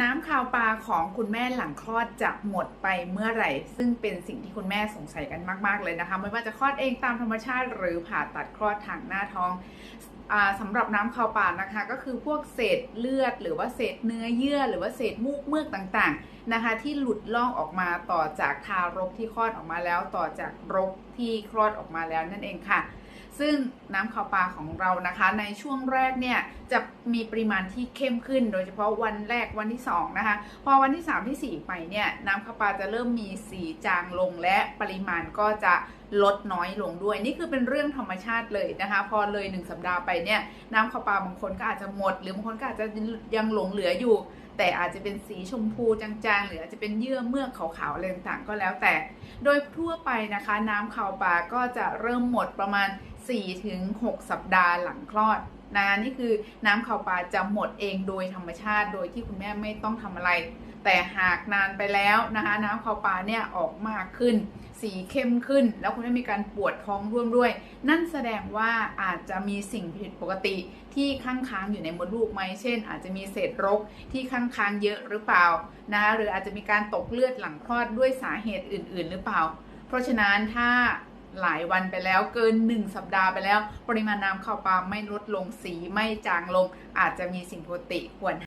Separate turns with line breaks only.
น้ำคาวปลาของคุณแม่หลังคลอดจะหมดไปเมื่อไหร่ ซึ่งเป็นสิ่งที่คุณแม่สงสัยกันมากๆเลยนะคะ ไม่ว่าจะคลอดเองตามธรรมชาติ หรือผ่าตัดคลอดทางหน้าท้องอาสำหรับน้ำคาวปลานะคะ ก็คือพวกเศษเลือด หรือว่าเศษเนื้อเยื่อ หรือว่าเศษมูกเมือกต่างๆนะคะ ที่หลุดล่องออกมาต่อจากทารกที่คลอดออกมาแล้ว ต่อจากรกที่คลอดออกมาแล้วนั่นเองค่ะ ซึ่งน้ำขาวปลาของเรานะคะในช่วงแรกเนี่ยจะมีปริมาณที่เข้มขึ้น โดยเฉพาะวันแรกวันที่2นะคะพอวันที่ 3 ที่ 4 ไปเนี่ยน้ำขาวปลาจะเริ่มมีสีจางลงและปริมาณก็จะลดน้อยลงด้วย นี่คือเป็นเรื่องธรรมชาติเลยนะคะ พอเลย1สัปดาห์ไปเนี่ยน้ำขาวปลาบางคนก็อาจจะหมด หรือบางคนก็อาจจะยังหลงเหลืออยู่ แต่อาจจะเป็นสีชมพูจางๆ หรืออาจจะเป็นเยื่อเมือกขาวๆอะไรต่างๆก็แล้วแต่ โดยทั่วไปนะคะ น้ำขาวปลาก็จะเริ่มหมดประมาณ 4-6 สัปดาห์หลังคลอดนะนี่คือน้ำขาวปลาจะหมดเองโดยธรรมชาติโดยที่คุณแม่ไม่ต้องทำอะไร แต่หากนานไปแล้วนะคะน้ำขาวปลาเนี่ยออกมากขึ้น สีเข้มขึ้น แล้วคุณแม่มีการปวดท้องร่วมด้วย นั่นแสดงว่าอาจจะมีสิ่งผิดปกติที่ค้างค้างอยู่ในมดลูกไหมเช่น อาจจะมีเศษรกที่ค้างค้างเยอะหรือเปล่านะคะหรืออาจจะมีการตกเลือดหลังคลอดด้วยสาเหตุอื่น ๆ หรือเปล่า เพราะฉะนั้นถ้าหลายวันไปแล้วเกิน 1 สัปดาห์ไปแล้ว ปริมาณน้ำข้าวปลาไม่ลดลงสีไม่จางลง อาจจะมีสิ่งปกติควร